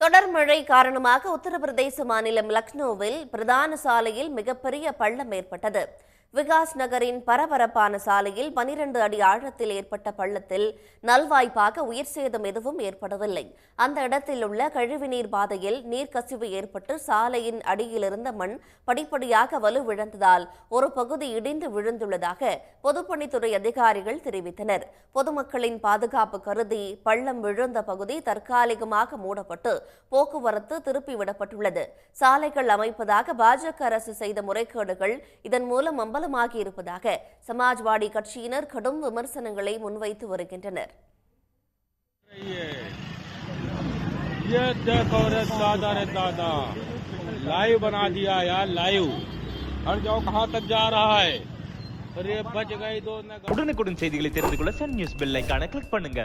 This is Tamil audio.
தொடர் மழை காரணமாக உத்தரப்பிரதேச மாநிலம் லக்னோவில் பிரதான சாலையில் மிகப்பெரிய பள்ளம் ஏற்பட்டது. விகாஸ் நகரின் பரபரப்பான சாலையில் 12 அடி ஆழத்தில் ஏற்பட்ட பள்ளத்தில் நல்வாய்ப்பாக உயிர் சேதம் எதுவும் ஏற்படவில்லை. அந்த இடத்தில் உள்ள கழிவுநீர் பாதையில் நீர்க்கசிவு ஏற்பட்டு சாலையின் அடியிலிருந்த மண் படிப்படியாக வலுவிழந்ததால் ஒரு பகுதி இடிந்து விழுந்துள்ளதாக பொதுப்பணித்துறை அதிகாரிகள் தெரிவித்தனர். பொதுமக்களின் பாதுகாப்பு கருதி பள்ளம் விழுந்த பகுதி தற்காலிகமாக மூடப்பட்டு போக்குவரத்து திருப்பிவிடப்பட்டுள்ளது. சாலைகள் அமைப்பதாக பாஜக அரசு செய்த முறைகேடுகள் இதன் மூலம் அம்பலமாகி இருப்பதாக சமாஜ்வாடி கட்சியினர் கடும் விமர்சனங்களை முன்வைத்து வருகின்றனர் रही है ये देखो रे दादा रे दादा लाइव बना दिया यार लाइव हट जाओ कहाँ तक जा रहा है अरे बच गई दो न உடனுக்குடன் செய்திகளை தெரிந்து கொள்ள சன் நியூஸ் பெல் ஐகானை கிளிக் பண்ணுங்க